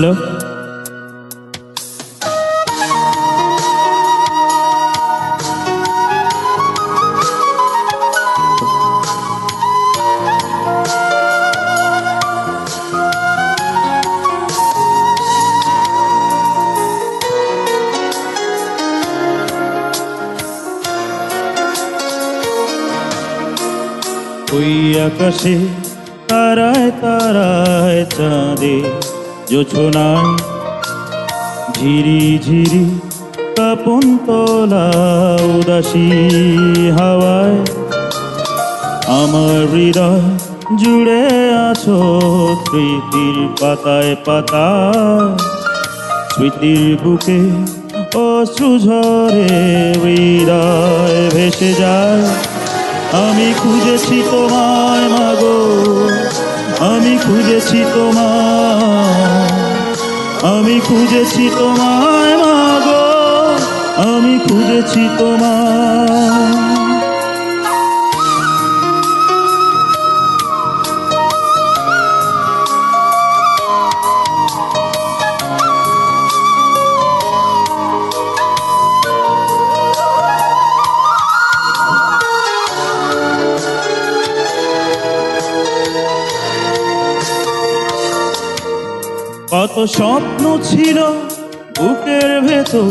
Hello. ওই আকাশে তারায় তারায় চাঁদে জোছনায় ঝিরি ঝিরি কাপন তোলা উদাসী হাওয়ায় আমার হৃদয় জুড়ে আছো স্মৃতির পাতায় পাতায় স্মৃতির বুকে অশ্রু ঝরে হৃদয় ভেসে যায়। আমি খুঁজেছি তোমায় মাগো আমি খুঁজেছি তোমায়। আমি খুঁজেছি তোমায় মাগো আমি খুঁজেছি তোমায়। কত স্বপ্ন ছিল বুকের ভেতর,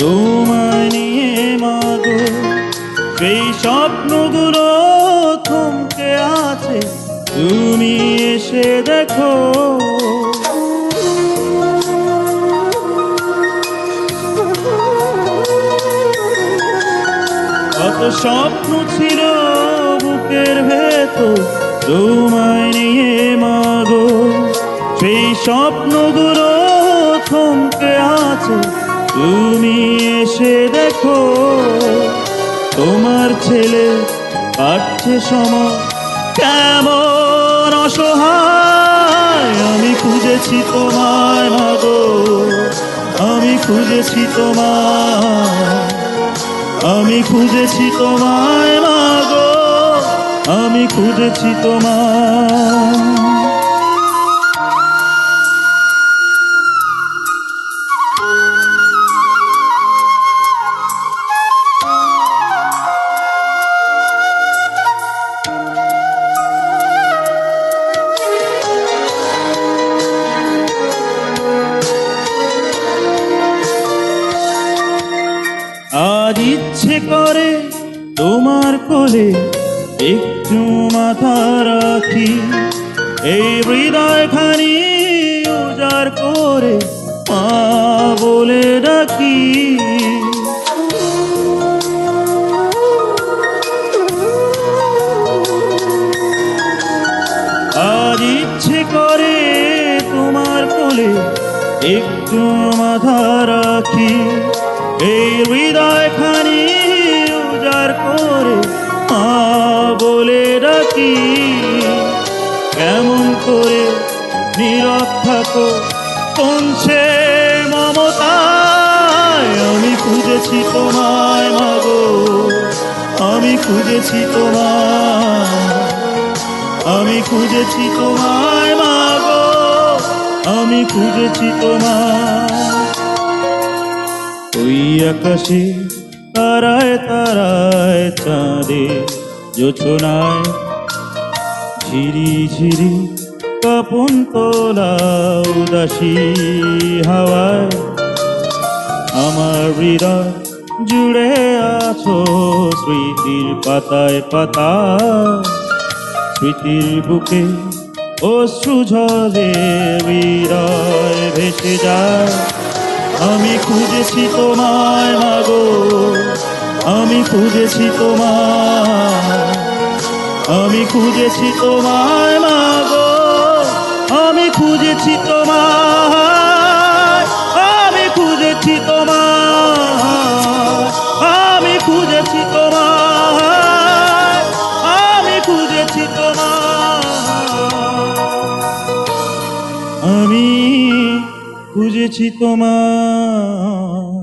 তোমায় নিয়ে মাগো। সেই স্বপ্নগুলো থমকে আছে, তুমি এসে দেখো। কত স্বপ্ন ছিল বুকের ভেতর, তোমায় নিয়ে স্বপ্নগুলো থমকে আছে। তুমি এসে দেখো, তোমার ছেলে কাটছে সময়। কেমন অসহায়, আমি খুঁজেছি তোমায় মাগো আমি খুঁজেছি তোমায়, আমি খুঁজেছি তোমায় মাগো আমি খুঁজেছি তোমায়। করে তোমার কোলে একটু মাথা রাখি। এই হৃদয় খানি উজাড় করে মা বলে ডাকি। আজ ইচ্ছে করে তোমার কোলে একটু মাথা রাখি। এই হৃদয় খানি করে মা বলে ডাকি, কেমন করে নীরব থাকো? সে মমতায় আমি খুঁজেছি তোমায় মাগো আমি খুঁজেছি তোমায়, আমি খুঁজেছি তোমায় মাগো আমি খুঁজেছি তোমায়। ওই আকাশে তারায় তারায় চাঁদে জোছনায় ঝিরি ঝিরি কাপন তোলা উদাসী হাওয়ায় আমার হৃদয় জুড়ে আছো স্মৃতির পাতায় পাতা। স্মৃতির বুকে অশ্রু ঝরে হৃদয় ভেসে যায়। আমি খুঁজেছি তোমায় মাগো আমি খুঁজেছি তোমায়। আমি খুঁজেছি তোমায় মাগো আমি খুঁজেছি তোমায়। আমি খুঁজেছি তোমায়। আমি খুঁজেছি তোমায়। আমি খুঁজেছি তোমায়। আমি খুঁজেছি তোমায়।